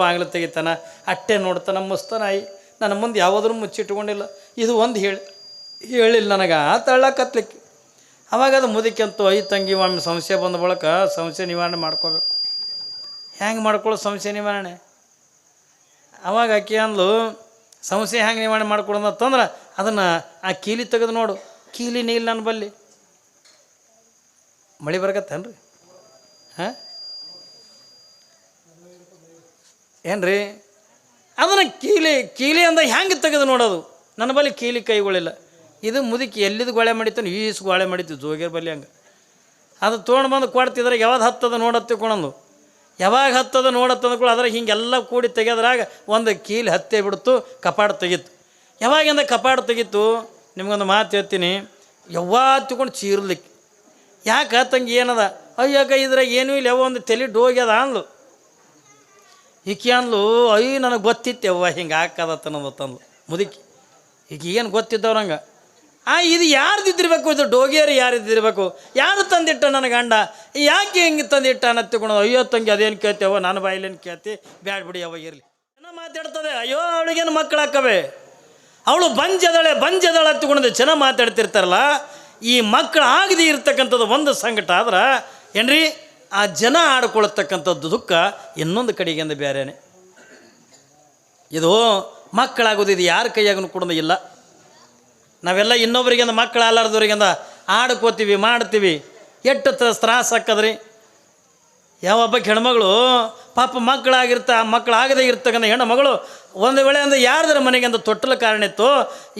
ಬಾಗಿಲು ತೆಗಿತಾನ ಅಟ್ಟೆ ನೋಡ್ತಾನ, ಮುಸ್ತಾನಾಯಿ, ನನ್ನ ಮುಂದೆ ಯಾವುದ್ರೂ ಮುಚ್ಚಿಟ್ಕೊಂಡಿಲ್ಲ. ಇದು ಒಂದು ಹೇಳಿ, ಹೇಳಿಲ್ಲ ನನಗೆ, ಆ ತಳ್ಳಕತ್ಲಿಕ್ಕೆ ಅವಾಗ ಅದು ಮುದಿಕಂತು ಐ ತಂಗಿ, ಒಮ್ಮೆ ಸಮಸ್ಯೆ ಬಂದ ಬಳಕ ಸಮಸ್ಯೆ ನಿವಾರಣೆ ಮಾಡ್ಕೋಬೇಕು. ಹೆಂಗೆ ಮಾಡ್ಕೊಳ್ಳೋ ಸಮಸ್ಯೆ ನಿವಾರಣೆ? ಅವಾಗ ಆಕಿ ಅಂದ್ಲು ಸಮಸ್ಯೆ ಹೆಂಗೆ ನಿವಾರಣೆ ಮಾಡ್ಕೊಡೋದು ಅಂತಂದ್ರೆ ಅದನ್ನು ಆ ಕೀಲಿ ತೆಗೆದು ನೋಡು. ಕೀಲಿ ನೀಲ್ ನನ್ನ ಬಲ್ಲಿ. ಮಳೆ ಬರಕತ್ತೇನ್ರಿ? ಹಾಂ? ಏನ್ರಿ? ಅದನ್ನು ಕೀಲಿ ಕೀಲಿ ಅಂದ ಹೆಂಗೆ ತೆಗೆದು ನೋಡೋದು? ನನ್ನ ಬಳಿ ಕೀಲಿ ಕೈಗಳಿಲ್ಲ. ಇದು ಮುದುಕಿ ಎಲ್ಲಿದು ಗೋಳೆ ಮಾಡಿತ್ತು ಈಸ್ ಗೋಳೆ ಮಾಡಿತ್ತು, ಜೋಗಿಯರ್ ಬಲ್ಲಿ ಹಂಗೆ. ಅದು ತೊಗೊಂಡು ಬಂದು ಕೊಡ್ತಿದ್ರೆ ಯಾವ್ದು ಹತ್ತದ ನೋಡತ್ತೆ ಕೊಣಂದು ಯಾವಾಗ ಹತ್ತದ ನೋಡತ್ತದ ಕೂಡ ಅದ್ರಾಗ ಹಿಂಗೆಲ್ಲ ಕೂಡಿ ತೆಗೆದ್ರಾಗ ಒಂದು ಕೀಲಿ ಹತ್ತೆ ಬಿಡ್ತು ಕಪಾಡು ತೆಗಿತ್ತು ಯಾವಾಗಿಂದ ಕಪಾಡು ತೆಗಿತು? ನಿಮ್ಗೊಂದು ಮಾತು ಹೇಳ್ತೀನಿ. ಯಾವಾಗ ತಗೊಂಡು ಚೀರ್ಲಿಕ್ಕೆ. ಯಾಕೆ ತಂಗಿ ಏನದ? ಅಯ್ಯಾಕ ಇದ್ರಾಗ ಏನೂ ಇಲ್ಲ, ಯಾವ ಒಂದು ತಲೆ ಡೋಗ್ಯದ ಅಂದ್ಲು. ಈಕಿ ಅಂದ್ಲು ಅಯ್ಯ, ನನಗೆ ಗೊತ್ತಿತ್ತು ಯವ್ವ ಹಿಂಗೆ ಹಾಕದತ್ತ ಅನ್ನೋದು ತಂದ್ಲು. ಮುದುಕಿ ಈಗ ಏನು ಗೊತ್ತಿದ್ದವ್ರಂಗೆ ಆ, ಇದು ಯಾರ್ದಿದ್ದಿರ್ಬೇಕು ಇದು? ಡೋಗಿಯರು ಯಾರಿದ್ದಿರ್ಬೇಕು ಯಾರು ತಂದಿಟ್ಟ ನನ್ನ ಗಂಡ? ಯಾಕೆ ಹಿಂಗೆ ತಂದಿಟ್ಟ ಅನ್ನತ್ತಿಕೊಂಡು ಅಯ್ಯೋ, ತಂಗಿ, ಅದೇನು ಕೇಳ್ತೇವ ನಾನು ಬಾಯಿಲೇನು ಕೇಳ್ತಿ? ಬ್ಯಾಡ್ ಬಿಡಿ ಅವಾಗ ಇರಲಿ. ಏನೋ ಮಾತಾಡ್ತದೆ? ಅಯ್ಯೋ, ಅವಳಿಗೇನು ಮಕ್ಕಳು ಹಾಕವೆ ಅವಳು ಬಂಜದಳೆ ಬಂಜದಳೆ ಹತ್ತಿಕೊಂಡು ಚೆನ್ನಾಗಿ ಮಾತಾಡ್ತಿರ್ತಾರಲ್ಲ, ಈ ಮಕ್ಕಳು ಆಗದೆ ಇರ್ತಕ್ಕಂಥದ್ದು ಒಂದು ಸಂಕಟ ಆದ್ರೆ ಏನ್ರಿ? ಆ ಜನ ಆಡ್ಕೊಳ್ತಕ್ಕಂಥದ್ದು ದುಃಖ ಇನ್ನೊಂದು ಕಡೆಗಿಂದ ಬೇರೆನೆ. ಇದು ಮಕ್ಕಳಾಗೋದು, ಇದು ಯಾರ ಕೈಯಾಗೂ ಕೂಡ ಇಲ್ಲ. ನಾವೆಲ್ಲ ಇನ್ನೊಬ್ರಿಗಿಂದ ಮಕ್ಕಳು ಆಲಾರ್ದವ್ರಿಗಿಂದ ಆಡ್ಕೋತೀವಿ, ಮಾಡ್ತೀವಿ. ಎಷ್ಟು ತ್ರ- ತ್ರಾಸ ಹಾಕದ್ರಿ ಯಾವೊಬ್ಬ ಹೆಣ್ಮಗಳು ಪಾಪ ಮಕ್ಕಳಾಗಿರ್ತ, ಮಕ್ಕಳಾಗದೇ ಇರ್ತಕ್ಕಂಥ ಹೆಣ್ಣು ಮಗಳು ಒಂದು ವೇಳೆ ಅಂದ್ರೆ ಯಾರ್ದರ ಮನೆಗೆ ಅಂತ ತೊಟ್ಟಲ ಕಾರಣ ಇತ್ತು,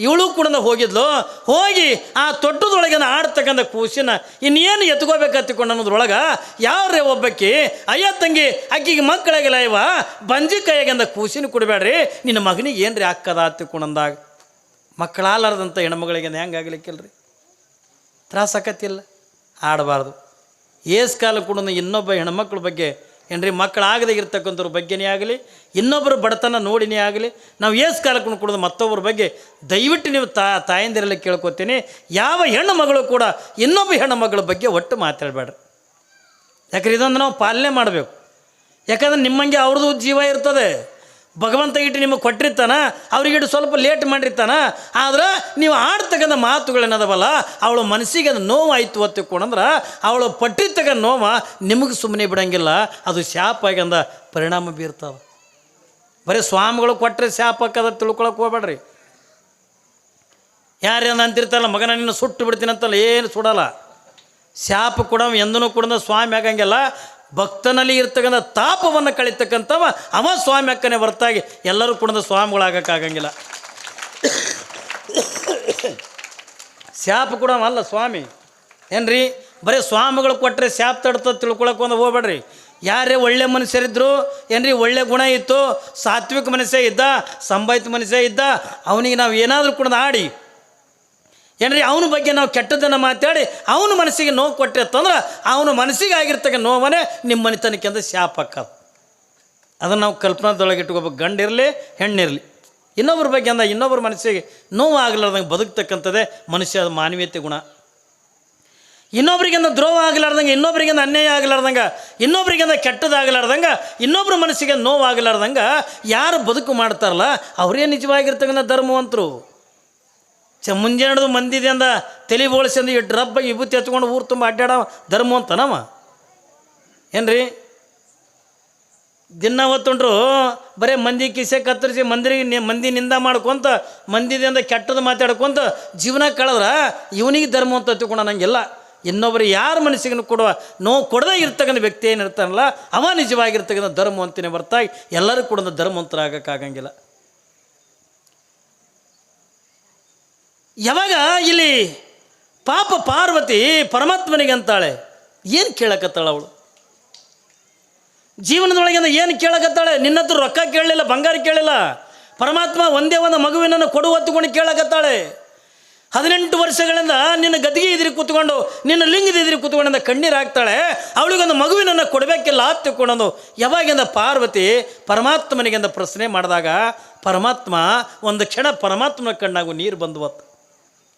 ಇವಳು ಕೂಡ ಹೋಗಿದ್ಲು, ಹೋಗಿ ಆ ತೊಟ್ಟದೊಳಗಿನ ಆಡ್ತಕ್ಕಂಥ ಕೂಸಿನ ಇನ್ನೇನು ಎತ್ಕೋಬೇಕತ್ತಿಕೊಂಡು ಅನ್ನೋದ್ರೊಳಗೆ ಯಾವ್ರೇ ಒಬ್ಬಕ್ಕಿ? ಅಯ್ಯ ತಂಗಿ, ಅಕ್ಕಿಗೆ ಮಕ್ಕಳಾಗಿಲ್ಲ ಇವ, ಬಂಜಿ ಕೈಯಾಗಂದ ಕೂಸಿನ ಕೊಡಬೇಡ್ರಿ, ನಿನ್ನ ಮಗನಿಗೆ ಏನು ರೀ ಹಾಕದ ಹತ್ತಿಕೊಂಡಂದಾಗ ಮಕ್ಕಳಾಲಾರ್ದಂಥ ಹೆಣ್ಮಗಳಿಗೆ ಹೆಂಗೆ ಆಗ್ಲಿಕ್ಕಿಲ್ರಿ? ತ್ರಾಸ ಆಕತ್ತಿಲ್ಲ, ಆಡಬಾರ್ದು. ಏಸ್ ಕಾಲ ಕೂಡ ಇನ್ನೊಬ್ಬ ಹೆಣ್ಮಕ್ಳ ಬಗ್ಗೆ ಏನ್ರಿ, ಮಕ್ಕಳಾಗದೇ ಇರ್ತಕ್ಕಂಥವ್ರ ಬಗ್ಗೆನೇ ಆಗಲಿ, ಇನ್ನೊಬ್ಬರು ಬಡತನ ನೋಡಿನೇ ಆಗಲಿ, ನಾವು ಏಸ್ ಕಾಲಕ್ಕೂ ಕೂಡ ಮತ್ತೊಬ್ಬರ ಬಗ್ಗೆ ದಯವಿಟ್ಟು ನೀವು ತಾ, ತಾಯಂದಿರಲ್ಲ ಕೇಳ್ಕೊತೀನಿ, ಯಾವ ಹೆಣ್ಣು ಮಗಳು ಕೂಡ ಇನ್ನೊಬ್ಬ ಹೆಣ್ಣು ಮಗಳ ಬಗ್ಗೆ ಒಟ್ಟು ಮಾತಾಡಬೇಡ್ರಿ. ಯಾಕಂದ್ರೆ ಇದೊಂದು ನಾವು ಪಾಲನೆ ಮಾಡಬೇಕು. ಯಾಕಂದ್ರೆ ನಿಮ್ಮಂಗೆ ಅವ್ರದ್ದು ಜೀವ ಇರ್ತದೆ. ಭಗವಂತ ಇಟ್ಟು ನಿಮಗೆ ಕೊಟ್ಟಿರ್ತಾನ ಅವ್ರಿಗಿಟ್ಟು ಸ್ವಲ್ಪ ಲೇಟ್ ಮಾಡಿರ್ತಾನ, ಆದ್ರೆ ನೀವು ಆಡ್ತಕ್ಕಂಥ ಮಾತುಗಳೇನದವಲ್ಲ, ಅವಳ ಮನಸ್ಸಿಗೆ ಅದು ನೋವಾಯಿತು ಒತ್ತಿಕೊಂಡಂದ್ರೆ ಅವಳು ಪಟ್ಟಿರ್ತಕ್ಕಂಥ ನೋವ ನಿಮಗೆ ಸುಮ್ಮನೆ ಬಿಡಂಗಿಲ್ಲ, ಅದು ಶಾಪ ಆಗ್ಯಂದ ಪರಿಣಾಮ ಬೀರ್ತಾವ. ಬರೀ ಸ್ವಾಮಿಗಳು ಕೊಟ್ಟರೆ ಶಾಪ ಹಾಕದ ತಿಳ್ಕೊಳಕ್ಕೆ ಹೋಗ್ಬೇಡ್ರಿ. ಯಾರೇನು ಅಂತಿರ್ತಾರಲ್ಲ, ಮಗನ ನಿನ್ನ ಸುಟ್ಟು ಬಿಡ್ತೀನಿ ಅಂತಲ್ಲ ಏನು ಸುಡಲ್ಲ. ಶಾಪ ಕೂಡ ಎಂದೂ ಕೂಡ ಸ್ವಾಮಿ ಆಗಂಗಿಲ್ಲ ಭಕ್ತನಲ್ಲಿ ಇರ್ತಕ್ಕಂಥ ತಾಪವನ್ನು ಕಳಿತಕ್ಕಂಥವ ಅವ ಸ್ವಾಮಿ ಅಕ್ಕನೇ ಹೊರತಾಗಿ ಎಲ್ಲರೂ ಕೂಡ ಸ್ವಾಮಿಗಳಾಗಕ್ಕಾಗಂಗಿಲ್ಲ. ಶಾಪ ಕೂಡ ಅಲ್ಲ ಸ್ವಾಮಿ. ಏನ್ರಿ? ಬರೀ ಸ್ವಾಮಿಗಳು ಕೊಟ್ಟರೆ ಶಾಪ ತಡ್ತ ತಿಳ್ಕೊಳಕ್ಕೆ ಒಂದು ಹೋಗ್ಬೇಡ್ರಿ. ಯಾರೇ ಒಳ್ಳೆ ಮನುಷ್ಯರಿದ್ದರು ಏನ್ರಿ ಒಳ್ಳೆ ಗುಣ ಇತ್ತು, ಸಾತ್ವಿಕ ಮನುಷ್ಯ ಇದ್ದ ಸಂಭಾಯಿತ ಮನುಷ್ಯ ಇದ್ದ, ಅವನಿಗೆ ನಾವು ಏನಾದರೂ ಕೂಡ ಆಡಿ ಏನ್ರಿ, ಅವನ ಬಗ್ಗೆ ನಾವು ಕೆಟ್ಟದನ್ನು ಮಾತಾಡಿ ಅವನ ಮನಸ್ಸಿಗೆ ನೋವು ಕೊಟ್ಟರೆ ಅಂತಂದ್ರೆ ಅವನ ಮನಸ್ಸಿಗೆ ಆಗಿರ್ತಕ್ಕ ನೋವನೇ ನಿಮ್ಮ ಮನೆತನಕ್ಕೆ ಅಂತ ಶಾಪ ಹಾಕೋದು. ಅದನ್ನು ನಾವು ಕಲ್ಪನಾದೊಳಗೆ ಇಟ್ಕೋಬೇಕು. ಗಂಡಿರಲಿ, ಹೆಣ್ಣಿರಲಿ. ಇನ್ನೊಬ್ಬರ ಬಗ್ಗೆ ಅಂದ ಇನ್ನೊಬ್ಬರ ಮನಸ್ಸಿಗೆ ನೋವು ಆಗಲಾರ್ದಂಗೆ ಬದುಕ್ತಕ್ಕಂಥದ್ದೇ ಮನುಷ್ಯ ಮಾನವೀಯತೆ ಗುಣ. ಇನ್ನೊಬ್ರಿಗಿಂದ ದ್ರೋಹ ಆಗಲಾರ್ದಂಗೆ ಇನ್ನೊಬ್ರಿಗಿಂದ ಅನ್ಯಾಯ ಆಗಲಾರ್ದಂಗೆ, ಇನ್ನೊಬ್ರಿಗಿಂದ ಕೆಟ್ಟದಾಗಲಾರ್ದಂಗೆ ಇನ್ನೊಬ್ಬರ ಮನಸ್ಸಿಗೆ ನೋವು ಆಗಲಾರ್ದಂಗೆ ಯಾರು ಬದುಕು ಮಾಡ್ತಾರಲ್ಲ, ಅವರೇ ನಿಜವಾಗಿರ್ತಕ್ಕಂಥ ಧರ್ಮವಂತರು. ಚ ಮುಂಜಾನೆದು ಮಂದಿದೆ ಅಂದ, ತಲೆ ಬೋಳಿಸಂದು ಇಟ್ಟು ರಬ್ಬ ವಿಭೂತಿ ಹಚ್ಕೊಂಡು ಊರು ತುಂಬ ಅಡ್ಡಾಡ, ಧರ್ಮ ಅಂತನವ ಏನ್ರಿ? ದಿನ ಹೊತ್ತುಂಡ್ರು ಬರೀ ಮಂದಿ ಕಿಸೆ ಕತ್ತರಿಸಿ ಮಂದಿರಿಗೆ ಮಂದಿ ನಿಂದ ಮಾಡ್ಕೊಂತ ಮಂದಿದಿಂದ ಕೆಟ್ಟದ್ದು ಮಾತಾಡ್ಕೊಂತ, ಜೀವನ ಕಳೆದ್ರ ಇವನಿಗೆ ಧರ್ಮ ಅಂತ ತಿಳ್ಕೊಂಡು ನಂಗೆಲ್ಲ ಇನ್ನೊಬ್ಬರು ಯಾರ ಮನಸ್ಸಿಗೂ ಕೊಡುವ ನೋವು ಕೊಡದೇ ಇರ್ತಕ್ಕಂಥ ವ್ಯಕ್ತಿ ಏನಿರ್ತಾನಲ್ಲ, ಅವ ನಿಜವಾಗಿರ್ತಕ್ಕಂಥ ಧರ್ಮ ಅಂತಾನೆ ಬರ್ತಾಯ, ಎಲ್ಲರೂ ಕೂಡ ಧರ್ಮವಂತರಾಗಕ್ಕಾಗಂಗಿಲ್ಲ ಯಾವಾಗ ಇಲ್ಲಿ ಪಾಪ ಪಾರ್ವತಿ ಪರಮಾತ್ಮನಿಗೆ ಅಂತಾಳೆ? ಏನು ಕೇಳಕತ್ತಾಳೆ ಅವಳು? ಜೀವನದೊಳಗಿಂದ ಏನು ಕೇಳಕತ್ತಾಳೆ? ನಿನ್ನ ಹತ್ರ ರೊಕ್ಕ ಕೇಳಲಿಲ್ಲ, ಬಂಗಾರ ಕೇಳಿಲ್ಲ ಪರಮಾತ್ಮ ಒಂದೇ ಒಂದು ಮಗುವಿನನ್ನು ಕೊಡು ಹೊತ್ತುಕೊಂಡು ಕೇಳಕತ್ತಾಳೆ. ಹದಿನೆಂಟು ವರ್ಷಗಳಿಂದ ನಿನ್ನ ಗದಿಗೆ ಇದ್ರಿ ಕೂತ್ಕೊಂಡು, ನಿನ್ನ ಲಿಂಗದ ಇದ್ರಿ ಕೂತ್ಕೊಂಡಿಂದ ಕಣ್ಣೀರು ಹಾಕ್ತಾಳೆ. ಅವಳಿಗೊಂದು ಮಗುವಿನನ್ನು ಕೊಡಬೇಕಿಲ್ಲ ಹತ್ತಿಕೊಂಡು ಯಾವಾಗಿಂದ ಪಾರ್ವತಿ ಪರಮಾತ್ಮನಿಗೆಂದ ಪ್ರಶ್ನೆ ಮಾಡಿದಾಗ, ಪರಮಾತ್ಮ, ಒಂದು ಕ್ಷಣ ಪರಮಾತ್ಮನ ಕಣ್ಣಾಗು ನೀರು ಬಂದುವತ್ತು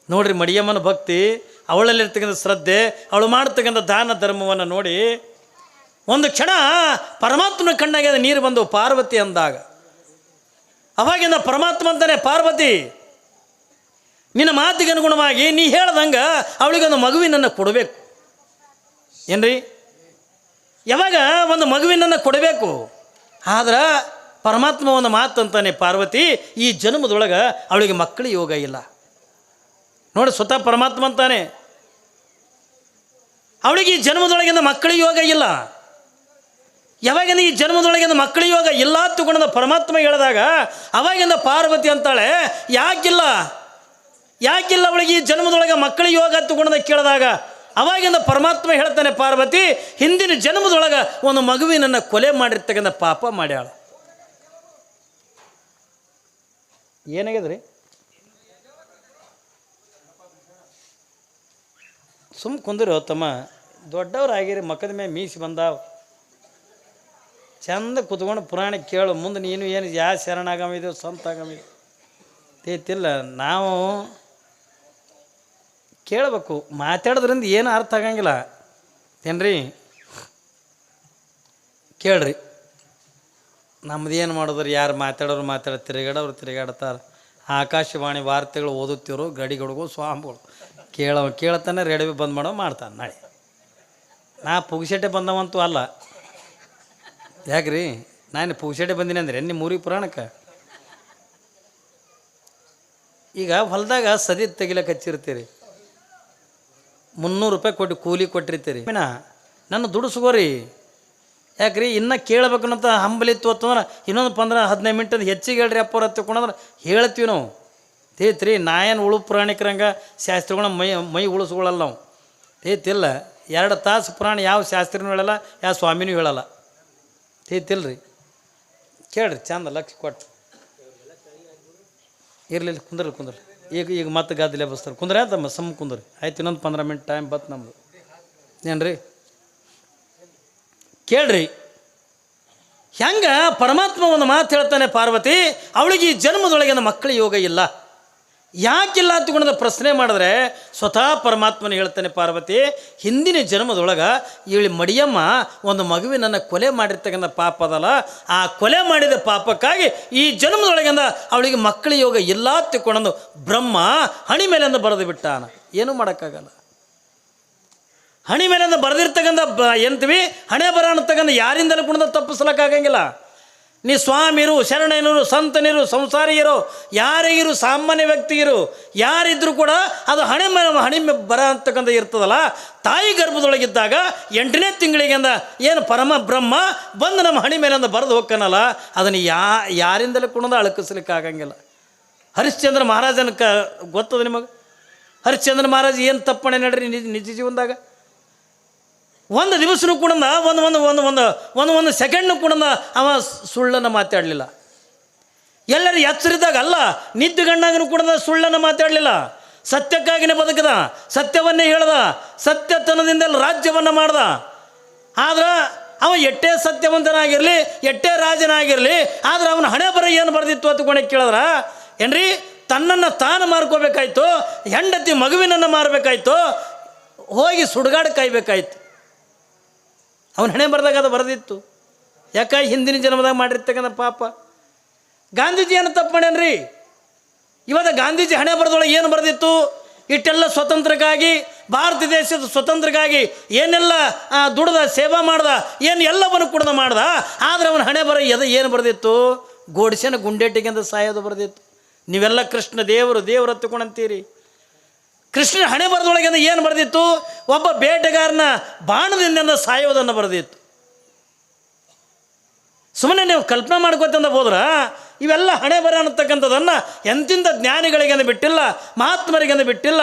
ನೋಡ್ರಿ ಮಡಿಯಮ್ಮನ ಭಕ್ತಿ, ಅವಳಲ್ಲಿರ್ತಕ್ಕಂಥ ಶ್ರದ್ಧೆ, ಅವಳು ಮಾಡ್ತಕ್ಕಂಥ ದಾನ ಧರ್ಮವನ್ನು ನೋಡಿ ಒಂದು ಕ್ಷಣ ಪರಮಾತ್ಮನ ಕಣ್ಣಾಗೆ ನೀರು ಬಂದು ಪಾರ್ವತಿ ಅಂದಾಗ, ಅವಾಗಿಂದ ಪರಮಾತ್ಮ ಅಂತಾನೆ, ಪಾರ್ವತಿ, ನಿನ್ನ ಮಾತಿಗೆ ಅನುಗುಣವಾಗಿ ನೀ ಹೇಳ್ದಂಗೆ ಅವಳಿಗೊಂದು ಮಗುವಿನನ್ನು ಕೊಡಬೇಕು. ಏನ್ರಿ? ಯಾವಾಗ ಒಂದು ಮಗುವಿನನ್ನು ಕೊಡಬೇಕು? ಆದ್ರೆ ಪರಮಾತ್ಮ ಒಂದು ಮಾತು ಪಾರ್ವತಿ, ಈ ಜನ್ಮದೊಳಗೆ ಅವಳಿಗೆ ಮಕ್ಕಳ ಯೋಗ ಇಲ್ಲ. ನೋಡಿ ಸ್ವತಃ ಪರಮಾತ್ಮ ಅಂತಾನೆ. ಅವಳಿಗೆ ಈ ಜನ್ಮದೊಳಗಿಂದ ಮಕ್ಕಳ ಯೋಗ ಇಲ್ಲ. ಯಾವಾಗಿಂದ ಈ ಜನ್ಮದೊಳಗಿಂದ ಮಕ್ಕಳ ಯೋಗ ಇಲ್ಲ ತಗೊಂಡ ಪರಮಾತ್ಮ ಹೇಳಿದಾಗ, ಅವಾಗಿಂದ ಪಾರ್ವತಿ ಅಂತಾಳೆ, ಯಾಕಿಲ್ಲ? ಯಾಕಿಲ್ಲ ಅವಳಿಗೆ ಈ ಜನ್ಮದೊಳಗೆ ಮಕ್ಕಳ ಯೋಗ ತಗೊಂಡ ಕೇಳಿದಾಗ, ಅವಾಗಿಂದ ಪರಮಾತ್ಮ ಹೇಳ್ತಾನೆ ಪಾರ್ವತಿ, ಹಿಂದಿನ ಜನ್ಮದೊಳಗೆ ಒಂದು ಮಗುವಿನನ್ನು ಕೊಲೆ ಮಾಡಿರ್ತಕ್ಕಂಥ ಪಾಪ ಮಾಡ್ಯಾಳ. ಏನಾಗ್ಯದ್ರಿ? ಸುಮ್ ಕುಂದರು ತಮ್ಮ ದೊಡ್ಡವರಾಗಿರಿ, ಮಕ್ಕದ ಮೇಲೆ ಮೀಸಿ ಬಂದಾವ. ಚಂದ ಕುತ್ಕೊಂಡು ಪುರಾಣ ಕೇಳು, ಮುಂದೆ ನೀನು ಏನು ಯಾವ ಶರಣಾಗಮಿದೆವು ಸ್ವಂತ ಆಗಮಿದೆ ತೇತಿಲ್ಲ, ನಾವು ಕೇಳಬೇಕು. ಮಾತಾಡೋದ್ರಿಂದ ಏನು ಅರ್ಥ ಆಗಂಗಿಲ್ಲ. ಏನ್ರಿ? ಕೇಳ್ರಿ. ನಮ್ದು ಏನು ಮಾಡಿದ್ರು? ಯಾರು ಮಾತಾಡೋರು ಮಾತಾಡ, ತಿರುಗಾಡೋರು ತಿರುಗಾಡ್ತಾರೆ. ಆಕಾಶವಾಣಿ ವಾರ್ತೆಗಳು ಓದುತ್ತಿರೋ ಗಡಿಗಳಿಗೂ ಸ್ವಾಮಿಗಳು. ಕೇಳೋ ಕೇಳ್ತಾನೆ ರೇಡಿಯೋ ಬಂದ್ ಮಾಡೋ ಮಾಡ್ತಾನೆ ನಾಳೆ. ನಾ ಪುಗ್ಸೆಟೆ ಬಂದವಂತೂ ಅಲ್ಲ. ಯಾಕ್ರಿ? ನಾನು ಪುಗ್ಸೆಟೆ ಬಂದೀನಿ ಅಂದ್ರೆ ನಿಮ್ಮ ಮೂರಿ ಪುರಾಣಕ್ಕೆ? ಈಗ ಹೊಲದಾಗ ಸದಿ ತೆಗಿಲಕ್ಕೆ ಹಚ್ಚಿರ್ತೀರಿ. ಮುನ್ನೂರು ರೂಪಾಯಿ ಕೊಟ್ಟು ಕೂಲಿ ಕೊಟ್ಟಿರ್ತೀರಿ. ಮೀನ ನನ್ನ ದುಡಿಸ್ಕೋರಿ. ಯಾಕ್ರಿ? ಇನ್ನೂ ಕೇಳಬೇಕನ್ನಂತ ಹಂಬಲಿತ್ತು ಅಂತಂದ್ರೆ ಇನ್ನೊಂದು ಪಂದ್ರ ಹದಿನೈದು ಮಿನಿಟ್ ಹೆಚ್ಚಿಗೆ ಹೇಳ್ರಿ ಅಪ್ಪರ ತಿಳ್ಕೊಂಡ್ರೆ ಹೇಳ್ತೀವಿ ನಾವು. ತೇತ್ರಿ ನಾ ಏನು ಉಳು ಪುರಾಣಿಕರಂಗ ಶಾಸ್ತ್ರಿಗಳ ಮೈ ಮೈ ಉಳಿಸ್ಕೊಳ್ಳಲ್ಲ ನಾವು ತೇತಿಲ್ಲ ಎರಡು ತಾಸು ಪುರಾಣ ಯಾವ ಶಾಸ್ತ್ರಿನೂ ಹೇಳಲ್ಲ ಯಾವ ಸ್ವಾಮಿನೂ ಹೇಳಲ್ಲ ತೇತಿಲ್ರಿ ಕೇಳ್ರಿ ಚಂದ ಲಕ್ಷ ಕೊಟ್ಟು ಇರ್ಲಿಲ್ಲ ಕುಂದ್ರಿ ಕುಂದ್ರಿ ಈಗ ಈಗ ಮತ್ತೆ ಗದ್ದಲೆ ಬಸ್ತಾರೆ ಕುಂದ್ರೆ ತಮ್ಮ ಸಮ್ ಕುಂದ್ರಿ ಆಯ್ತು ಇನ್ನೊಂದು ಪಂದ್ರ ಮಿನಿಟ್ ಟೈಮ್ ಬತ್ತು ನಮ್ಮದು ಏನ್ರಿ ಕೇಳ್ರಿ ಹೆಂಗ ಪರಮಾತ್ಮ ಒಂದು ಮಾತು ಹೇಳ್ತಾನೆ ಪಾರ್ವತಿ ಅವಳಿಗೆ ಈ ಜನ್ಮದೊಳಗಿನ ಮಕ್ಕಳ ಯೋಗ ಇಲ್ಲ ಯಾಕಿಲ್ಲ ಅಂತಕೊಂಡ ಪ್ರಶ್ನೆ ಮಾಡಿದ್ರೆ ಸ್ವತಃ ಪರಮಾತ್ಮನ ಹೇಳ್ತಾನೆ, ಪಾರ್ವತಿ, ಹಿಂದಿನ ಜನ್ಮದೊಳಗೆ ಇವಳಿ ಮಡಿಯಮ್ಮ ಒಂದು ಮಗುವಿನನ್ನು ಕೊಲೆ ಮಾಡಿರ್ತಕ್ಕಂಥ ಪಾಪ ಅದಲ್ಲ. ಆ ಕೊಲೆ ಮಾಡಿದ ಪಾಪಕ್ಕಾಗಿ ಈ ಜನ್ಮದೊಳಗಿಂದ ಅವಳಿಗೆ ಮಕ್ಕಳ ಯೋಗ ಇಲ್ಲ ತಿಳ್ಕೊಂಡು ಬ್ರಹ್ಮ ಹಣಿ ಮೇಲಿಂದ ಬರೆದು ಬಿಟ್ಟಾನ. ಏನೂ ಮಾಡೋಕ್ಕಾಗಲ್ಲ. ಹಣಿ ಮೇಲಿಂದ ಬರೆದಿರ್ತಕ್ಕಂಥ ಎಂತೀವಿ ಹಣೆ ಬರ ಅನ್ನತಕ್ಕಂಥ ಯಾರಿಂದಲೂ ಕೂಡ ತಪ್ಪಿಸ್ಲಕ್ಕಾಗಂಗಿಲ್ಲ. ನೀ ಸ್ವಾಮಿರು ಶರಣನಿರು, ಸಂತನಿರು, ಸಂಸಾರಿಯರು ಯಾರಿಗಿರು ಸಾಮಾನ್ಯ ವ್ಯಕ್ತಿಯರು, ಯಾರಿದ್ರು ಕೂಡ ಅದು ಹಣೆ ಹಣೆ ಬರ ಅಂತಕ್ಕಂಥ ಇರ್ತದಲ್ಲ, ತಾಯಿ ಗರ್ಭದೊಳಗಿದ್ದಾಗ ಎಂಟನೇ ತಿಂಗಳಿಗೆಂದ ಏನು ಪರಮ ಬ್ರಹ್ಮ ಬಂದು ನಮ್ಮ ಹಣೆ ಮೇಲಿಂದ ಬರೆದು ಹೋಗ್ಕನಲ್ಲ ಅದನ್ನು ಯಾ, ಯಾರಿಂದಲೂ ಕೂಡ ಅಳಕಿಸ್ಲಿಕ್ಕೆ ಆಗಂಗಿಲ್ಲ ಹರಿಶ್ಚಂದ್ರ ಮಹಾರಾಜನ ಕ, ಗೊತ್ತದ ನಿಮಗೆ? ಹರಿಶ್ಚಂದ್ರ ಮಹಾರಾಜ್ ಏನು ತಪ್ಪಣೆ ನಡ್ರಿ ನಿಜ ನಿಜ ಜೀವನದಾಗ? ಒಂದು ದಿವಸನೂ ಕೂಡ ಒಂದು ಒಂದು ಒಂದು ಒಂದು ಒಂದು ಒಂದು ಸೆಕೆಂಡ್ನು ಕೂಡ ಅವ ಸುಳ್ಳನ್ನು ಮಾತಾಡಲಿಲ್ಲ. ಎಲ್ಲರೂ ಎಚ್ಚರಿದಾಗ ಅಲ್ಲ ನಿದ್ದೆಗಣ್ಣಾಗನು ಕೂಡ ಸುಳ್ಳನ್ನು ಮಾತಾಡಲಿಲ್ಲ. ಸತ್ಯಕ್ಕಾಗಿನೇ ಬದುಕದ, ಸತ್ಯವನ್ನೇ ಹೇಳ್ದ ಸತ್ಯತನದಿಂದಲೇ ರಾಜ್ಯವನ್ನು ಮಾಡ್ದ. ಆದ್ರೆ ಅವ ಎಟ್ಟೇ ಸತ್ಯವಂತನಾಗಿರಲಿ ಎಟ್ಟೇ ರಾಜನಾಗಿರಲಿ, ಆದ್ರೆ ಅವನ ಹಣೆ ಬರ ಏನು ಬರೆದಿತ್ತು ಅಂತ ಕೇಳಿದ್ರ, ಏನ್ರಿ, ತನ್ನನ್ನು ತಾನು ಮಾರ್ಕೋಬೇಕಾಯ್ತು, ಹೆಂಡತಿ ಮಗುವಿನನ್ನು ಮಾರಬೇಕಾಯ್ತು, ಹೋಗಿ ಸುಡುಗಾಡು ಕಾಯ್ಬೇಕಾಯ್ತು. ಅವನ ಹಣೆ ಬರೆದಾಗ ಅದು ಬರೆದಿತ್ತು. ಯಾಕೆ ಹಿಂದಿನ ಜನ್ಮದಾಗ ಮಾಡಿರ್ತಕ್ಕಂಥ ಪಾಪ. ಗಾಂಧೀಜಿ ಏನು ತಪ್ಪು ಮಾಡ್ಯಾನ್ರಿ? ಇವತ್ತು ಗಾಂಧೀಜಿ ಹಣೆ ಬರೆದೊಳಗೆ ಏನು ಬರೆದಿತ್ತು? ಇಟ್ಟೆಲ್ಲ ಸ್ವತಂತ್ರಕ್ಕಾಗಿ, ಭಾರತ ದೇಶದ ಸ್ವತಂತ್ರಕ್ಕಾಗಿ ಏನೆಲ್ಲ ದುಡ್ದ ಸೇವಾ ಮಾಡ್ದ, ಏನು ಎಲ್ಲವನ್ನು ಕೂಡ ಮಾಡ್ದ, ಆದರೆ ಅವನ ಹಣೆ ಬರ ಎದ ಏನು ಬರೆದಿತ್ತು? ಗೋಡ್ಸೆನ ಗುಂಡೇಟಿಗೆ ಅಂತ ಸಾಯೋದು ಬರೆದಿತ್ತು. ನೀವೆಲ್ಲ ಕೃಷ್ಣ ದೇವರು ದೇವರು ಹತ್ತುಕೊಂಡಂತೀರಿ ಕೃಷ್ಣ ಹಣೆ ಬರದೊಳಗೆ ಏನು ಬರೆದಿತ್ತು? ಒಬ್ಬ ಬೇಟೆಗಾರನ ಬಾಣದಿಂದ ಸಾಯೋದನ್ನು ಬರೆದಿತ್ತು. ಸುಮ್ಮನೆ ನೀವು ಕಲ್ಪನೆ ಮಾಡ್ಕೋತಂದ ಹೋದ್ರ? ಇವೆಲ್ಲ ಹಣೆ ಬರ ಅನ್ನತಕ್ಕಂಥದ್ದನ್ನು ಎಂತಿಂಥ ಜ್ಞಾನಿಗಳಿಗೆಂದು ಬಿಟ್ಟಿಲ್ಲ ಮಹಾತ್ಮರಿಗೆಂದು ಬಿಟ್ಟಿಲ್ಲ.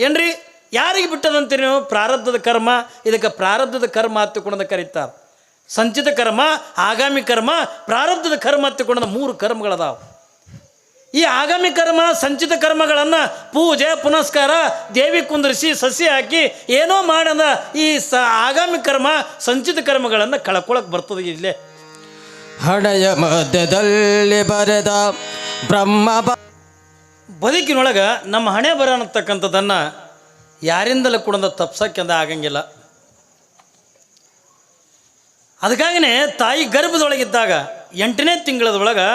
ಏನ್ರಿ? ಯಾರಿಗೆ ಬಿಟ್ಟದಂತೀರಿ ನೀವು? ಪ್ರಾರಬ್ಧದ ಕರ್ಮ, ಇದಕ್ಕೆ ಪ್ರಾರಬ್ಧದ ಕರ್ಮ ಹತ್ತಿಕೊಂಡು ಕರೀತಾರೆ. ಸಂಚಿತ ಕರ್ಮ, ಆಗಾಮಿ ಕರ್ಮ, ಪ್ರಾರಬ್ಧದ ಕರ್ಮ ಹತ್ತಿಕೊಂಡ ಮೂರು ಕರ್ಮಗಳದಾವು. ಈ ಆಗಾಮಿ ಕರ್ಮ ಸಂಚಿತ ಕರ್ಮಗಳನ್ನು ಪೂಜೆ ಪುನಸ್ಕಾರ ದೇವಿ ಕುಂದರಿಸಿ ಸಸಿ ಹಾಕಿ ಏನೋ ಮಾಡದ ಈ ಸ ಆಗಾಮಿ ಕರ್ಮ ಸಂಚಿತ ಕರ್ಮಗಳನ್ನು ಕಳ್ಕೊಳಕ್ಕೆ ಬರ್ತದೆ ಇಲ್ಲೇ. ಹಣೆಯ ಮಧ್ಯದಲ್ಲಿ ಬರೆದ ಬ್ರಹ್ಮ ಬದುಕಿನೊಳಗೆ ನಮ್ಮ ಹಣೆ ಬರ ಅನ್ನತಕ್ಕಂಥದ್ದನ್ನು ಯಾರಿಂದಲೂ ಕೂಡ ತಪ್ಸಕ್ಕೆಂದ ಆಗಂಗಿಲ್ಲ. ಅದಕ್ಕಾಗಿಯೇ ತಾಯಿ ಗರ್ಭದೊಳಗಿದ್ದಾಗ ಎಂಟನೇ ತಿಂಗಳದೊಳಗೆ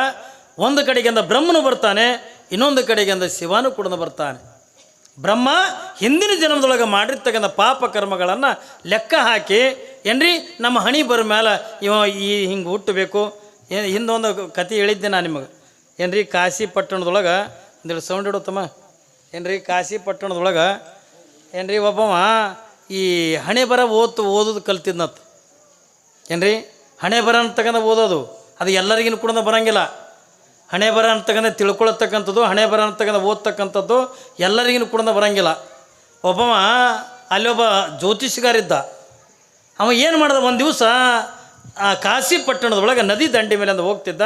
ಒಂದು ಕಡೆಗಿಂದ ಬ್ರಹ್ಮನು ಬರ್ತಾನೆ, ಇನ್ನೊಂದು ಕಡೆಗಿಂದ ಶಿವನು ಕೂಡ ಬರ್ತಾನೆ. ಬ್ರಹ್ಮ ಹಿಂದಿನ ಜನ್ಮದೊಳಗೆ ಮಾಡಿರ್ತಕ್ಕಂಥ ಪಾಪ ಕರ್ಮಗಳನ್ನು ಲೆಕ್ಕ ಹಾಕಿ, ಏನ್ರಿ, ನಮ್ಮ ಹಣಿ ಬರ ಮೇಲೆ ಇವ ಈ ಹಿಂಗೆ ಹುಟ್ಟಬೇಕು ಏನು ಹಿಂದೊಂದು ಕತೆ ಹೇಳಿದ್ದೆ ನಾನು ನಿಮಗೆ. ಏನ್ರಿ, ಕಾಶಿ ಪಟ್ಟಣದೊಳಗೆ ಒಂದೇಳು ಸೌಂಡ್ ಇಡುತ್ತಮ್ಮ ಏನ್ರಿ, ಕಾಶಿ ಪಟ್ಟಣದೊಳಗೆ, ಏನ್ರಿ, ಒಬ್ಬವ ಈ ಹಣೆ ಬರ ಓದ್ತು, ಓದೋದು ಕಲ್ತಿದ್ನತ್. ಏನ್ರಿ, ಹಣೆ ಬರ ಅಂತಕ್ಕಂಥ ಓದೋದು, ಅದು ಎಲ್ಲರಿಗಿನ ಕೂಡ ಬರಂಗಿಲ್ಲ. ಹಣೆ ಬರ ಅಂತಕ್ಕಂಥ ತಿಳ್ಕೊಳತಕ್ಕಂಥದ್ದು, ಹಣೆ ಬರ ಅಂತಕ್ಕಂಥ ಓದ್ತಕ್ಕಂಥದ್ದು ಎಲ್ಲರಿಗೂ ಕೂಡ ಬರಂಗಿಲ್ಲ. ಒಬ್ಬವ, ಅಲ್ಲಿ ಒಬ್ಬ ಜ್ಯೋತಿಷ್ಗಾರಿದ್ದ ಅವ ಏನು ಮಾಡ್ದ? ಒಂದು ದಿವಸ, ಆ ಕಾಶಿ ಪಟ್ಟಣದೊಳಗೆ ನದಿ ದಂಡಿ ಮೇಲೆ ಅಂತ ಹೋಗ್ತಿದ್ದ.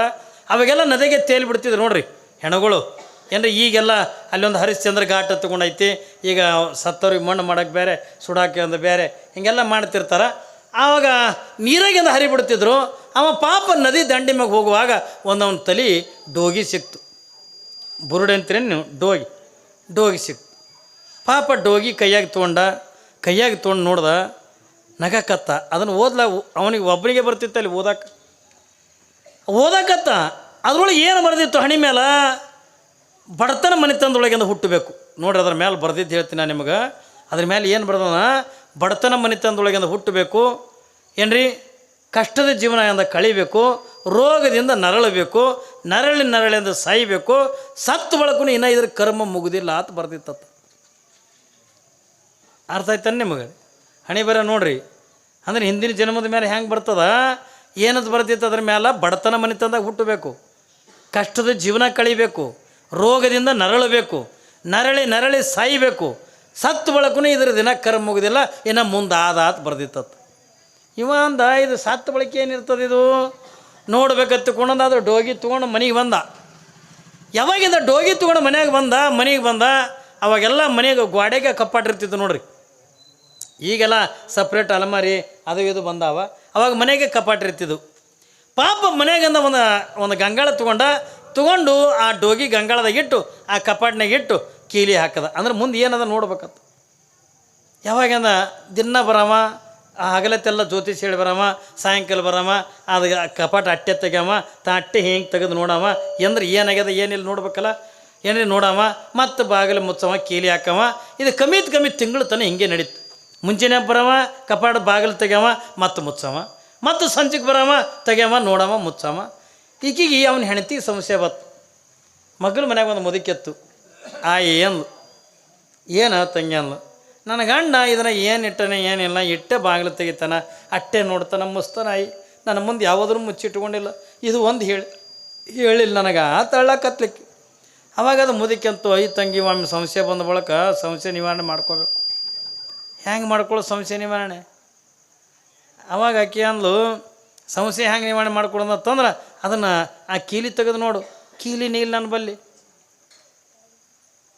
ಅವಾಗೆಲ್ಲ ನದಿಗೆ ತೇಲಿ ಬಿಡ್ತಿದ್ರು ನೋಡ್ರಿ ಹೆಣಗಳು. ಏನಂದ್ರೆ ಈಗೆಲ್ಲ ಅಲ್ಲೊಂದು ಹರಿಶ್ಚಂದ್ರ ಘಾಟ್ ತಗೊಂಡೈತಿ ಈಗ ಸತ್ತವ್ರಿಗೆ ಮಣ್ಣು ಮಾಡೋಕ್ಕೆ ಬೇರೆ, ಸುಡಾಕೆ ಒಂದು ಬೇರೆ, ಹೀಗೆಲ್ಲ ಮಾಡ್ತಿರ್ತಾರೆ. ಆವಾಗ ನೀರಾಗಿಂದ ಹರಿಬಿಡ್ತಿದ್ರು. ಅವ ಪಾಪ ನದಿ ದಂಡಿ ಮ್ಯಾಗ ಹೋಗುವಾಗ ಒಂದವನ ತಲೆ ಡೋಗಿ ಸಿಕ್ತು. ಬುರುಡೆ ಅಂತೇನು ಡೋಗಿ. ಡೋಗಿ ಸಿಕ್ತು. ಪಾಪ ಡೋಗಿ ಕೈಯಾಗ ತೊಗೊಂಡ, ಕೈಯಾಗ ತೊಗೊಂಡು ನೋಡ್ದ ನಗಕತ್ತ. ಅದನ್ನು ಓದ್ಲ, ಅವನಿಗೆ ಒಬ್ಬನಿಗೆ ಬರ್ತಿತ್ತು ಅಲ್ಲಿ ಓದಾಕ? ಓದಾಕತ್ತ. ಅದ್ರೊಳಗೆ ಏನು ಬರೆದಿತ್ತು ಹಣಿ ಮೇಲೆ ಬಡತನ ಮನೆತನದೊಳಗಿಂದ ಹುಟ್ಟಬೇಕು. ನೋಡ್ರಿ ಅದ್ರ ಮೇಲೆ ಬರ್ದಿದ್ದು ಹೇಳ್ತೀನಿ ನಾನು ನಿಮಗೆ. ಅದ್ರ ಮೇಲೆ ಏನು ಬರ್ದನ ಬಡತನ ಮನೆತನದೊಳಗಿಂದ ಹುಟ್ಟಬೇಕು. ಏನ್ರಿ? ಕಷ್ಟದ ಜೀವನದಿಂದ ಕಳಿಬೇಕು, ರೋಗದಿಂದ ನರಳಬೇಕು, ನರಳಿ ನರಳಿಂದ ಸಾಯಬೇಕು, ಸತ್ತು ಬಳಕು ಇನ್ನೂ ಇದ್ರ ಕರ್ಮ ಮುಗುದಿಲ್ಲ ಅಂತ ಬರ್ದಿತ್ತತ್ತ ಅರ್ಥ ಆಯ್ತಾನೆ ನಿಮಗೆ? ಹಣೆ ಬರ ನೋಡ್ರಿ. ಅಂದ್ರೆ ಹಿಂದಿನ ಜನ್ಮದ ಮೇಲೆ ಹೆಂಗೆ ಬರ್ತದ? ಏನದು ಬರ್ತಿತ್ತು ಅದ್ರ ಮೇಲೆ ಬಡತನ ಮನೆ ಮನೆತನದಾಗ ಹುಟ್ಟಬೇಕು. ಕಷ್ಟದ ಜೀವನ ಕಳಿಬೇಕು. ರೋಗದಿಂದ ನರಳಬೇಕು. ನರಳಿ ನರಳಿ ಸಾಯಬೇಕು. ಸತ್ತು ಬಳಕು ಇದ್ರ ದಿನ ಕರ್ಮ ಮುಗುದಿಲ್ಲ, ಇನ್ನು ಮುಂದಾದ ಆತ ಬರ್ದಿತ್ತತ್ತು ಇವ ಅಂದ ಇದು ಸತ್ತು ಬಳಕೆ ಏನಿರ್ತದೆ ಇದು? ನೋಡ್ಬೇಕತ್ತು ತಗೊಂಡಾದ್ರೆ ಡೋಗಿ ತೊಗೊಂಡು ಮನೆಗೆ ಬಂದ. ಯಾವಾಗಿಂದ ಡೋಗಿ ತೊಗೊಂಡು ಮನೆಗೆ ಬಂದ ಮನೆಗೆ ಬಂದ, ಅವಾಗೆಲ್ಲ ಮನೆಗೆ ಗೋಡೆಗೆ ಕಪ್ಪಾಟಿರ್ತಿತ್ತು ನೋಡ್ರಿ. ಈಗೆಲ್ಲ ಸಪ್ರೇಟ್ ಅಲಮಾರಿ, ಅದು ಇದು ಬಂದಾವ. ಅವಾಗ ಮನೆಗೆ ಕಪ್ಪಾಟಿರ್ತಿದ್ದು ಪಾಪ ಮನೆಗಿಂದ ಒಂದು ಒಂದು ಗಂಗಾಳ ತೊಗೊಂಡ, ತೊಗೊಂಡು ಆ ಡೋಗಿ ಗಂಗಾಳದಾಗ ಇಟ್ಟು, ಆ ಕಪಾಟ್ನಾಗ ಇಟ್ಟು ಕೀಲಿ ಹಾಕದ. ಅಂದ್ರೆ ಮುಂದೆ ಏನದ ನೋಡ್ಬೇಕತ್ತ. ಯಾವಾಗಂದ ದಿನ ಬರವ? ಹಗಲತ್ತೆಲ್ಲ ಜ್ಯೋತಿಷ್ ಹೇಳಿ ಬರಮ್ಮ ಸಾಯಂಕಾಲ ಬರಮ್ಮ ಅದು ಕಪಾಟ ಅಟ್ಟೆ ತೆಗ್ಯವ ತಾ ಅಟ್ಟೆ ಹಿಂಗೆ ತೆಗೆದು ನೋಡವ ಎಂದ್ರೆ ಏನಾಗ್ಯದ, ಏನಿಲ್ಲ ನೋಡ್ಬೇಕಲ್ಲ ಏನೇ ನೋಡಮ್ಮ ಮತ್ತು ಬಾಗಿಲು ಮುಚ್ಚವ ಕೀಲಿ ಹಾಕವ ಇದು ಕಮ್ಮಿತ್ ಕಮ್ಮಿ ತಿಂಗಳು ತನಕ ಹಿಂಗೆ ನಡೀತು. ಮುಂಚೆನೆ ಬರವ ಕಪಾಟ ಬಾಗಿಲು ತೆಗ್ಯವ ಮತ್ತು ಮುಚ್ಚವ ಮತ್ತು ಸಂಜೆಗೆ ಬರವ ತೆಗ್ಯವ ನೋಡವ ಮುಚ್ಚವ ಈಗೀಗ ಅವನ ಹೆಣತಿ ಸಮಸ್ಯೆ ಬತ್ತು ಮಗಳು ಮನ್ಯಾಗ ಒಂದು ಮುದುಕೆತ್ತು ಆ ಏನು ಏನು ತಂಗಿ ಅಂದ್ಲು? ನನ್ನ ಗಂಡ ಇದನ್ನ ಏನು ಇಟ್ಟನೆ, ಏನಿಲ್ಲ, ಇಟ್ಟೆ ಬಾಗಿಲು ತೆಗಿತಾನೆ, ಅಟ್ಟೆ ನೋಡ್ತಾನೆ ಮುಸ್ತನಾಯಿ ನನ್ನ ಮುಂದೆ ಯಾವುದ್ರೂ ಮುಚ್ಚಿಟ್ಕೊಂಡಿಲ್ಲ ಇದು ಒಂದು ಹೇಳಿ, ಹೇಳಿಲ್ಲ ನನಗೆ, ಆ ತಳ್ಳಕತ್ಲಿಕ್ಕೆ ಅವಾಗ ಅದು ಮುದುಕೆಂತು ಐ ತಂಗಿ, ಒಮ್ಮೆ ಸಮಸ್ಯೆ ಬಂದ ಬಳಕ ಸಮಸ್ಯೆ ನಿವಾರಣೆ ಮಾಡ್ಕೋಬೇಕು. ಹೆಂಗೆ ಮಾಡ್ಕೊಳ್ಳೋ ಸಮಸ್ಯೆ ನಿವಾರಣೆ? ಅವಾಗ ಆಕೆ ಅಂದ್ಲು ಸಮಸ್ಯೆ ಹೆಂಗೆ ನಿವಾರಣೆ ಮಾಡ್ಕೊಳೋದು ಅಂತಂದ್ರೆ ಅದನ್ನು ಆ ಕೀಲಿ ತೆಗೆದು ನೋಡು. ಕೀಲಿ ನೀಲ್ ನನ್ನ ಬಲ್ಲಿ.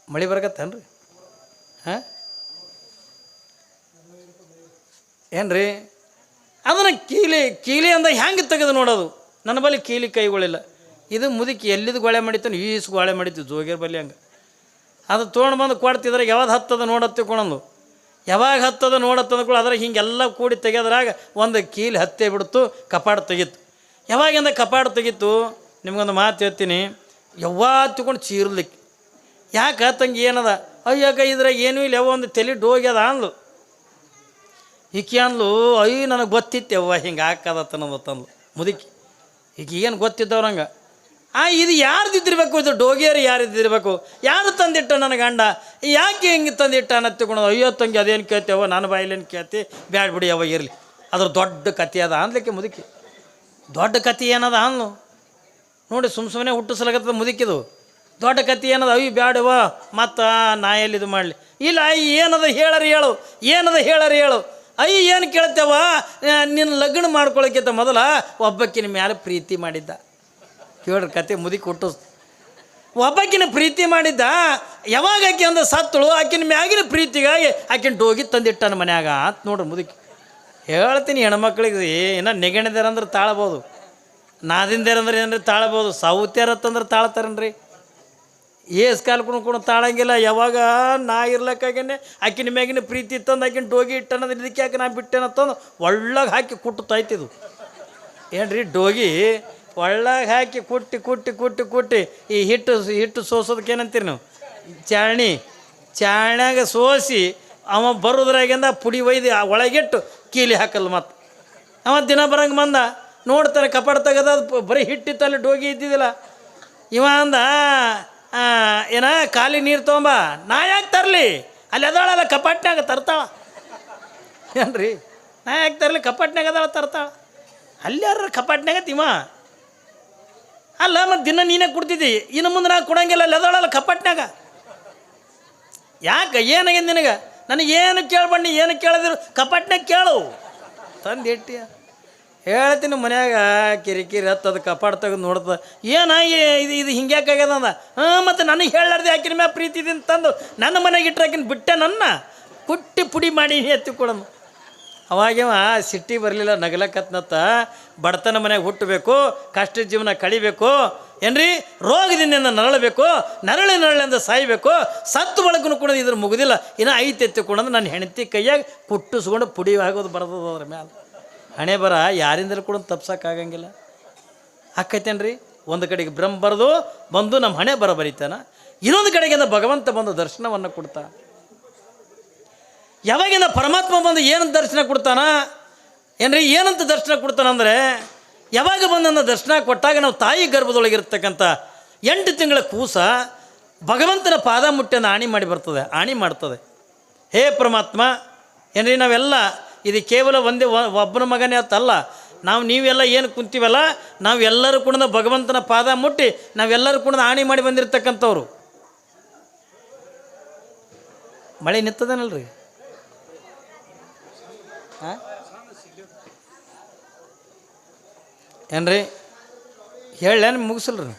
ಮಳೆ ಬರಕತ್ತೇನ್ರಿ? ಹಾಂ? ಏನ್ರಿ? ಅದನ್ನು ಕೀಲಿ ಕೀಲಿ ಅಂದ ಹೆಂಗೆ ತೆಗೆದು ನೋಡೋದು? ನನ್ನ ಬಳಿ ಕೀಲಿ ಕೈಗಳಿಲ್ಲ. ಇದು ಮುದುಕಿ ಎಲ್ಲಿದು ಗೋಳೆ ಮಾಡಿತ್ತು ಈಸ್ ಗೋಳೆ ಮಾಡಿತ್ತು ಜೋಗಿರ ಬಲ್ಲಿ ಹಂಗೆ. ಅದು ತೊಗೊಂಡು ಬಂದು ಕೊಡ್ತಿದ್ರೆ ಯಾವಾಗ ಹತ್ತದ ನೋಡತ್ತೆ ಕೊಣಂದು ಯಾವಾಗ ಹತ್ತದ ನೋಡತ್ತದ ಕೂಡ ಅದ್ರಾಗ ಹಿಂಗೆಲ್ಲ ಕೂಡಿ ತೆಗೆದ್ರಾಗ ಒಂದು ಕೀಲಿ ಹತ್ತೇ ಬಿಡ್ತು ಕಪಾಡ ತೆಗಿತ್ತು ಯಾವಾಗಿಂದ ಕಪಾಡ ತೆಗಿತು? ನಿಮ್ಗೊಂದು ಮಾತು ಹೇಳ್ತೀನಿ. ಯಾವಾಗ ತಗೊಂಡು ಚೀರ್ಲಿಕ್ಕೆ. ಯಾಕೆ ತಂಗಿ ಏನದ? ಅಯ್ಯಾಕ ಇದ್ರಾಗ ಏನೂ ಇಲ್ಲ. ಯಾವ ಒಂದು ತಲೆ ಡೋಗ್ಯದ ಅಂದ್ಲು. ಈಕಿ ಅಂದ್ಲು, ಅಯ್ಯ, ನನಗೆ ಗೊತ್ತಿತ್ತು ಅವ್ವ, ಹಿಂಗೆ ಹಾಕದತ್ತ ಅನ್ನೋದು ತಂದ್ಲು ಮುದುಕಿ ಈಗ ಏನು ಗೊತ್ತಿದ್ದವ್ರಂಗೆ ಆ, ಇದು ಯಾರ್ದಿದ್ದಿರ್ಬೇಕು ಇದು? ಡೋಗಿಯರು ಯಾರಿದ್ದಿರ್ಬೇಕು? ಯಾರು ತಂದಿಟ್ಟ ನನ್ನ ಗಂಡ? ಯಾಕೆ ಹಿಂಗೆ ತಂದಿಟ್ಟ ಅನ್ನೋ ಅಯ್ಯೋ, ತಂಗಿ, ಅದೇನು ಕೇಳ್ತೇವ ನಾನು ಬಾಯಿಲೇನು ಕೇಳ್ತಿ? ಬ್ಯಾಡ ಬಿಡಿ ಅವ ಇರಲಿ. ಅದ್ರ ದೊಡ್ಡ ಕತೆ ಅದ ಅನ್ಲಿಕ್ಕೆ ಮುದುಕಿ. ದೊಡ್ಡ ಕತೆ ಏನದ ಅಂದ್ಲು? ನೋಡಿ ಸುಮ್ಮ ಸುಮ್ಮನೆ ಹುಟ್ಟಿಸ್ಲಾಗತ್ತದ ಮುದುಕಿದು. ದೊಡ್ಡ ಕತೆ ಏನದ? ಅಯ್ಯ ಬ್ಯಾಡವ ಮತ್ತು ನಾ ಎಲ್ಲಿ ಇದು ಮಾಡಲಿ? ಇಲ್ಲ, ಅಯ್ಯ, ಏನದ ಹೇಳರಿ ಹೇಳು? ಏನದ ಹೇಳರಿ ಹೇಳು? ಅಯ್ಯ, ಏನು ಕೇಳ್ತೇವ? ನಿನ್ನ ಲಗ್ನ ಮಾಡ್ಕೊಳಕ್ಕಿಂತ ಮೊದಲ ಒಬ್ಬಕ್ಕಿನ ಮೇಲೆ ಪ್ರೀತಿ ಮಾಡಿದ್ದ. ಕೇಳ್ರಿ, ಕತೆ ಮುದಿ ಕೊಟ್ಟು. ಒಬ್ಬಾಕಿನ ಪ್ರೀತಿ ಮಾಡಿದ್ದ. ಯಾವಾಗ ಆಕೆ ಅಂದ್ರೆ ಸತ್ತಳು, ಆಕಿನ ಮ್ಯಾಗಿನ ಪ್ರೀತಿಗಾಗಿ ಆಕಿನ ಡೋಗಿ ತಂದಿಟ್ಟನ ಮನ್ಯಾಗ ಅಂತ ನೋಡ್ರಿ ಮುದುಕಿ ಹೇಳ್ತೀನಿ ಹೆಣ್ಮಕ್ಳಿಗೆ ಏನೋ ನೆಗಣಿದಾರಂದ್ರೆ ತಾಳ್ಬೋದು. ನಾದಿಂದೇರಂದ್ರೆ ಏನಂದ್ರೆ ತಾಳ್ಬೋದು? ಸಾವುತ್ಯಾರತ್ತಂದ್ರೆ ತಾಳ್ತಾರನ್ರಿ? ಏಸ್ ಕಾಲ ಕುಣ್ಕೊಂಡು ತಾಳಂಗಿಲ್ಲ, ಯಾವಾಗ ನಾ ಇರ್ಲಕ್ಕಾಗೇನೆ ಆಕಿನ ಮ್ಯಾಗಿನ ಪ್ರೀತಿ ತಂದು ಆಕಿನ ಡೋಗಿ ಇಟ್ಟನದ್ರೆ ಇದಕ್ಕೆ ಯಾಕೆ ನಾ ಬಿಟ್ಟೆನತ್ತಂದು ಒಳ್ಳಗೆ ಹಾಕಿ ಕುಟ್ಟು ತಾಯ್ತಿದ್ದು ಏನ್ರಿ ಡೋಗಿ? ಒಳ್ಳಾಗ ಹಾಕಿ ಕುಟ್ಟಿ ಕುಟ್ಟಿ ಕುಟ್ಟಿ ಕುಟ್ಟಿ, ಈ ಹಿಟ್ಟು ಹಿಟ್ಟು ಸೋಸೋದಕ್ಕೆ ಏನಂತೀರಿ ನೀವು? ಚಾಣಿ. ಚಾಣ್ಯಾಗ ಸೋಸಿ ಅವ ಬರೋದ್ರಾಗಿಂದ ಪುಡಿ ಒಯ್ದು ಒಳಗಿಟ್ಟು ಕೀಲಿ ಹಾಕಲ್ಲ ಮತ್ತೆ ಅವ ದಿನ ಬರಂಗೆ ಬಂದ, ನೋಡ್ತಾನೆ ಕಪಾಡ್ ತೆಗದ ಬರೀ ಹಿಟ್ಟಿತ್ತಲ್ಲಿ ಡೋಗಿ ಇದ್ದಿದ್ದಿಲ್ಲ. ಇವ ಅಂದ ಏನ, ಖಾಲಿ ನೀರು ತೊಗೊಂಬ. ನಾ ಯಾಕೆ ತರಲಿ? ಅಲ್ಲಿ ಅದಾಳಲ್ಲ ಕಪಾಟ್ನಾಗ ತರ್ತಾಳ. ಏನ್ರಿ? ನಾ ಯಾಕೆ ತರಲಿ? ಕಪಾಟ್ನಾಗ ಅದಾಳ, ತರ್ತಾಳ. ಅಲ್ಲಿ ಯಾರ ಕಪಾಟ್ನಾಗ ತಿಮ್ಮ ಅಲ್ಲ, ಮತ್ತು ದಿನ ನೀನೇ ಕೊಡ್ತಿದ್ದಿ. ಇನ್ನು ಮುಂದೆ ನಾ ಕೊಡಂಗಿಲ್ಲ, ಅಲ್ಲಿ ಅದಾಳಲ್ಲ ಕಪಾಟ್ನಾಗ ಯಾಕೆ, ಏನಾಗಿಂದ ನಿನಗೆ? ನನಗೆ ಏನು ಕೇಳ್ಬಣ್ಣಿ ಏನು ಕೇಳಿದ್ರು? ಕಪಾಟ್ನಾಗ ಕೇಳು. ತಂದು ಇಟ್ಟಿ ಹೇಳ್ತೀನಿ ಮನ್ಯಾಗ, ಕಿರಿಕಿರಿ ಹತ್ತದ ಕಪಾಡ್ ತೆಗೆದು ನೋಡ್ತದ ಏನ ಇದು ಇದು ಹಿಂಗ್ಯಾಕಾಗ್ಯದ ಅಂದ? ಹಾಂ, ಮತ್ತು ನನಗೆ ಹೇಳಾರ್ದೆ ಆಕಿನ ಮ್ಯಾ ಪ್ರೀತಿ ಇದೆ ತಂದು, ನನ್ನ ಮನೆಗೆ ಇಟ್ರಾಕಿನ ಬಿಟ್ಟೆ ನನ್ನ? ಕುಟ್ಟಿ ಪುಡಿ ಮಾಡಿ ಎತ್ತಿ ಕೊಡೋದು ಅವಾಗೇವ ಸಿಟ್ಟಿ ಬರಲಿಲ್ಲ ನಗಲಕತ್ನತ್ತ ಬಡತನ ಮನೆಗೆ ಹುಟ್ಟಬೇಕು, ಕಷ್ಟ ಜೀವನ ಕಳಿಬೇಕು, ಏನ್ರಿ? ರೋಗದಿಂದ ನರಳಬೇಕು, ನರಳಿ ನರಳಿಂದ ಸಾಯಬೇಕು, ಸತ್ತು ಬಳಕನು ಕೂಡ ಇದ್ರ ಮುಗುದಿಲ್ಲ, ಇನ್ನು ಐತೆ ಎತ್ತಿಕೊಂಡು ನನ್ನ ಹೆಂಡತಿ ಕೈಯಾಗ ಕುಟ್ಟಿಸ್ಕೊಂಡು ಪುಡಿ ಆಗೋದು ಬರ್ತದ ಅದ್ರ ಮ್ಯಾಲ. ಹಣೆ ಬರ ಯಾರಿಂದಲೂ ಕೂಡ ತಪ್ಸಕ್ಕಾಗಂಗಿಲ್ಲ ಹಾಕೈತೇನ್ರಿ ಒಂದು ಕಡೆಗೆ ಬ್ರಹ್ಮ ಬರೆದು ಬಂದು ನಮ್ಮ ಹಣೆ ಬರ ಬರೀತಾನ, ಇನ್ನೊಂದು ಕಡೆಗಿಂದ ಭಗವಂತ ಬಂದು ದರ್ಶನವನ್ನು ಕೊಡ್ತಾ ಯಾವಾಗಿಂದ ಪರಮಾತ್ಮ ಬಂದು ಏನಂತ ದರ್ಶನ ಕೊಡ್ತಾನ, ಏನ್ರಿ, ಏನಂತ ದರ್ಶನ ಕೊಡ್ತಾನಂದ್ರೆ ಯಾವಾಗ ಬಂದನ್ನ ದರ್ಶನ ಕೊಟ್ಟಾಗ ನಾವು ತಾಯಿ ಗರ್ಭದೊಳಗಿರ್ತಕ್ಕಂಥ ಎಂಟು ತಿಂಗಳ ಕೂಸ ಭಗವಂತನ ಪಾದ ಮುಟ್ಟೆಯನ್ನು ಆಣಿ ಮಾಡಿ ಬರ್ತದೆ, ಆಣಿ ಮಾಡ್ತದೆ. ಹೇ ಪರಮಾತ್ಮ, ಏನ್ರಿ, ನಾವೆಲ್ಲ ಇದು ಕೇವಲ ಒಂದೇ ಒಬ್ಬನ ಮಗನೇ ಅಂತಲ್ಲ. ನಾವು ನೀವೆಲ್ಲ ಏನು ಕುಂತೀವಲ್ಲ ನಾವೆಲ್ಲರೂ ಕೂಡ ಭಗವಂತನ ಪಾದ ಮುಟ್ಟಿ, ನಾವೆಲ್ಲರೂ ಕೂಡ ಆಣಿ ಮಾಡಿ ಬಂದಿರತಕ್ಕಂಥವ್ರು. ಮಳೆ ನಿತ್ತದನಲ್ರಿ ಹಾಂ ಏನ್ರಿ? ಹೇಳೇನು ಮುಗಿಸಲ್ರಿ?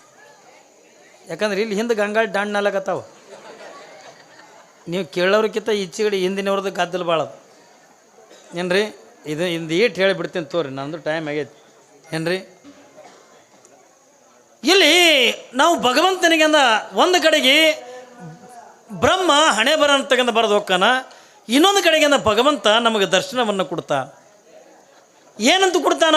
ಯಾಕಂದ್ರೆ ಇಲ್ಲಿ ಹಿಂದೆ ಗಂಗಾಳ ದಾಂಡ್ ನಾಲಕತ್ತಾವ ನೀವು ಕೇಳೋರ್ಕಿಂತ ಈಚೆಗಡೆ ಹಿಂದಿನವ್ರದ್ದು ಗದ್ದಲು ಏನ್ರಿ? ಇದು ಇಂದು ಈಟ್ ಹೇಳಿಬಿಡ್ತೀನಿ ತೋರಿ, ನಂದು ಟೈಮ್ ಆಗೈತಿ. ಏನ್ರಿ? ಇಲ್ಲಿ ನಾವು ಭಗವಂತನಿಗೆ ಅಂದ ಒಂದು ಕಡೆಗೆ ಬ್ರಹ್ಮ ಹಣೆ ಬರ ಅಂತಕ್ಕಂಥ ಬರೆದು ಹೋಗ್ತಾನ, ಇನ್ನೊಂದು ಕಡೆಗೆ ಅಂದ ಭಗವಂತ ನಮಗೆ ದರ್ಶನವನ್ನು ಕೊಡ್ತಾ ಏನಂತ ಕೊಡ್ತಾನ?